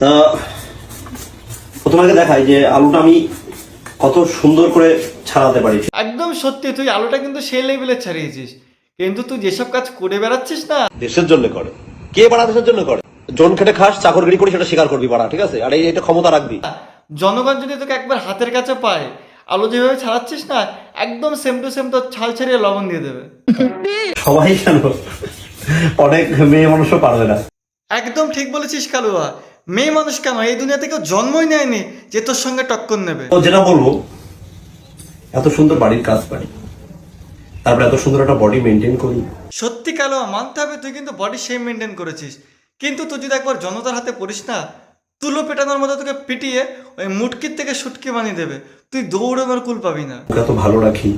তা তোমাকে দেখাই যে আলুটা আমি কত সুন্দর করে ছাড়াতে পারি। একদম সত্যি তুই আলোটা কিন্তু সেই লেভেলে ছাড়িয়েছিস। কিন্তু তুই যেসব কাজ করে বেড়াচ্ছিস না। দেশের জন্য করে। কে বাড়া দেশের জন্য করে? জন খেটে খাস চাকরগিরি করি সেটা স্বীকার করবি বাড়া ঠিক আছে? আর এই এটা ক্ষমতা রাখবি। জনগণ যদি তোকে একবার হাতের কাছে পায় আলো যেভাবে ছাড়াচ্ছিস না একদম সেম টু সেম তোর ছাল ছাড়িয়ে লবণ দিয়ে দেবে। সবাই কেন অনেক মেয়ে মানুষও পারবে না। একদম ঠিক বলেছিস কালুয়া। মেয়ে মানুষ কেন? এই দুনিয়া থেকে জন্মই নেয়নি যে তোর সঙ্গে টক্কর নেবে। তো যেটা বলব এত সুন্দর বাড়ির কাজ পারি তারপরে এত সুন্দর একটা বডি মেনটেন করি। সত্যি কালুয়া মানতে হবে তুই কিন্তু বডি শেম মেনটেন করেছিস। কিন্তু তুই যদি একবার জনতার হাতে পড়িস না তুলো পেটানোর মতো তোকে পিটিয়ে ওই মুটকির থেকে সুটকি বানিয়ে দেবে। তুই দৌড়ানোর কুল পাবি না। এত ভালো রাখি।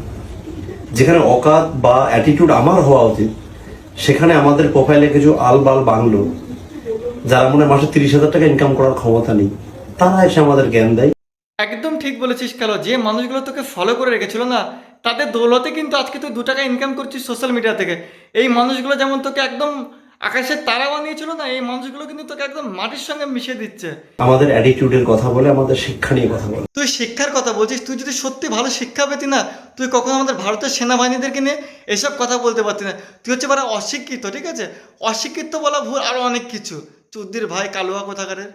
যেখানে অকাত বা অ্যাটিটিউড আমার হওয়া উচিত সেখানে আমাদের প্রোফাইলে কিছু আলবাল বাংলো। যারা মনে মাসে তিরিশ হাজার টাকা ইনকাম করার ক্ষমতা নেই তারা এসে আমাদের জ্ঞান দেয়। একদম ঠিক বলেছিস কালো যে মানুষগুলো তোকে ফলো করে রেখেছিল না তাদের দৌলতে কিন্তু আজকে তুই দু টাকা ইনকাম করছিস সোশ্যাল মিডিয়া থেকে। এই মানুষগুলো যেমন তোকে একদম আকাশের তারা বানিয়েছিল না এই মানুষগুলো কিন্তু তোকে একদম মাটির সঙ্গে মিশিয়ে দিচ্ছে। আমাদের অ্যাটিটিউডের কথা বলে আমাদের শিক্ষা নিয়ে কথা বলে। তুই শিক্ষার কথা বলছিস তুই যদি সত্যি ভালো শিক্ষা পেতি না তুই কখনো আমাদের ভারতের সেনাবাহিনীদেরকে নিয়ে এসব কথা বলতে পারতি না। তুই হচ্ছে বারা অশিক্ষিত ঠিক আছে? অশিক্ষিত বলা ভুল আরও অনেক কিছু। চুদ্দির ভাই কালুয়া কোথাকারের?